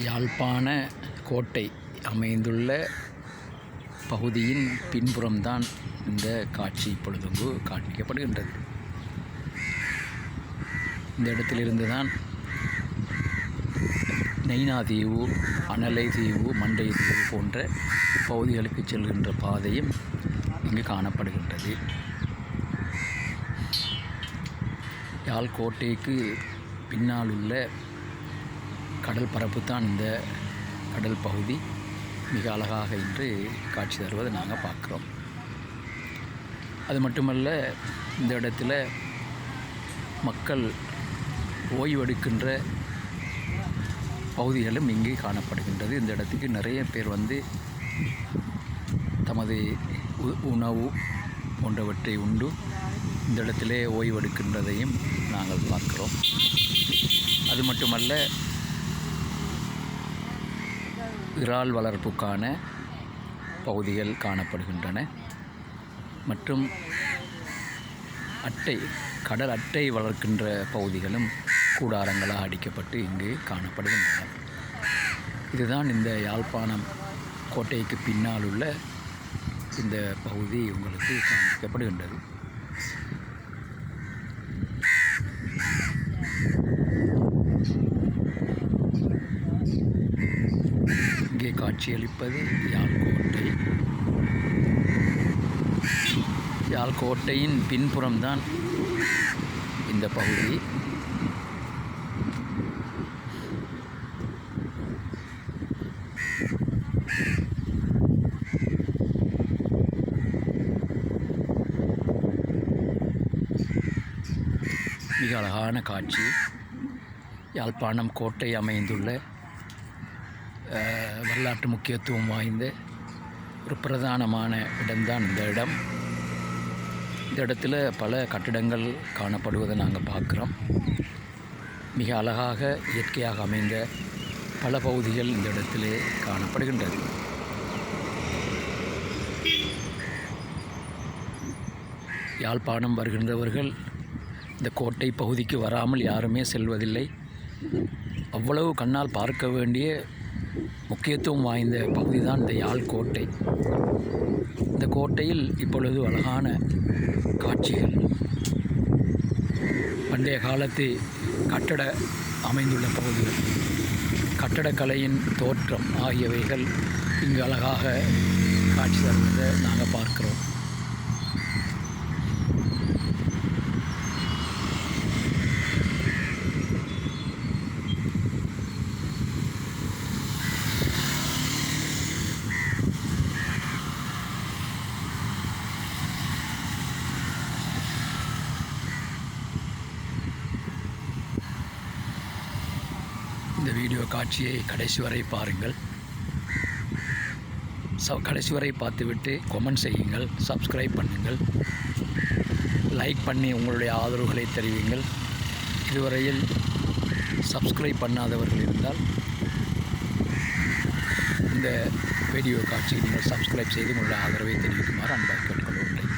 யாழ்ப்பாண கோட்டை அமைந்துள்ள பகுதியின் பின்புறம்தான் இந்த காட்சி இப்பொழுது காண்பிக்கப்படுகின்றது. இந்த இடத்திலிருந்து தான் நெய்னா தீவு அனலை தீவு மண்டை தீவு போன்ற பகுதிகளுக்கு செல்கின்ற பாதையும் இங்கு காணப்படுகின்றது. யாழ் கோட்டைக்கு பின்னால் உள்ள கடல் பரப்பு தான் இந்த கடல் பகுதி. மிக அழகாக இன்று காட்சி தருவதை நாங்கள் பார்க்குறோம். அது மட்டுமல்ல இந்த இடத்துல மக்கள் ஓய்வெடுக்கின்ற பகுதிகளும் இங்கே காணப்படுகின்றது. இந்த இடத்துக்கு நிறைய பேர் வந்து தமது உ- உணவு போன்றவற்றை உண்டு. இந்த இடத்திலே ஓய்வெடுக்கின்றதையும் நாங்கள் பார்க்கிறோம். அது மட்டுமல்ல இறால் வளர்ப்புக்கான பகுதிகள் காணப்படுகின்றன. மற்றும் அட்டை கடல் அட்டை வளர்க்கின்ற பகுதிகளும் கூடாரங்களாக அடிக்கப்பட்டு இங்கு காணப்படுகின்றன. இதுதான் இந்த யாழ்ப்பாணம் கோட்டைக்கு பின்னால் உள்ள இந்த பகுதி உங்களுக்கு காண்பிக்கப்படுகின்றது இங்கே காட்சியளிப்பது யாழ்கோட்டை. யாழ்கோட்டையின் பின்புறம்தான் இந்த பகுதி. மிக அழகான காட்சி. யாழ்ப்பாணம் கோட்டை அமைந்துள்ள வரலாற்று முக்கியத்துவம் வாய்ந்த ஒரு பிரதானமான இடம்தான் இந்த இடம். இந்த இடத்துல பல கட்டிடங்கள் காணப்படுவதை நாங்கள் பார்க்குறோம். மிக அழகாக இயற்கையாக அமைந்த பல பகுதிகள் இந்த இடத்திலே காணப்படுகின்றது. யாழ்ப்பாணம் வருகின்றவர்கள் இந்த கோட்டை பகுதிக்கு வராமல் யாருமே செல்வதில்லை. அவ்வளவு கண்ணால் பார்க்க வேண்டிய முக்கியத்துவம் வாய்ந்த பகுதி தான் இந்த யாழ் கோட்டை. இந்த கோட்டையில் இப்பொழுது அழகான காட்சிகள். பண்டைய காலத்து கட்டட அமைந்துள்ள பகுதிகள். கட்டடக்கலையின் தோற்றம் ஆகியவைகள் இங்கு அழகாக காட்சி தருவதை நாங்கள் பார்க்கிறோம். இந்த வீடியோ காட்சியை கடைசி வரை பாருங்கள். ச கடைசி வரை பார்த்துவிட்டு கொமெண்ட் செய்யுங்கள் சப்ஸ்கிரைப் பண்ணுங்கள். லைக் பண்ணி உங்களுடைய ஆதரவுகளை தெரிவிங்கள். இதுவரையில் சப்ஸ்கிரைப் பண்ணாதவர்கள் இருந்தால் இந்த வீடியோ காட்சியை நீங்கள் சப்ஸ்கிரைப் செய்து உங்களுடைய ஆதரவை தெரிவிக்குமாறு அன்பாக கேட்டுக்கொள்கின்றேன்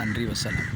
நன்றி வசனம்.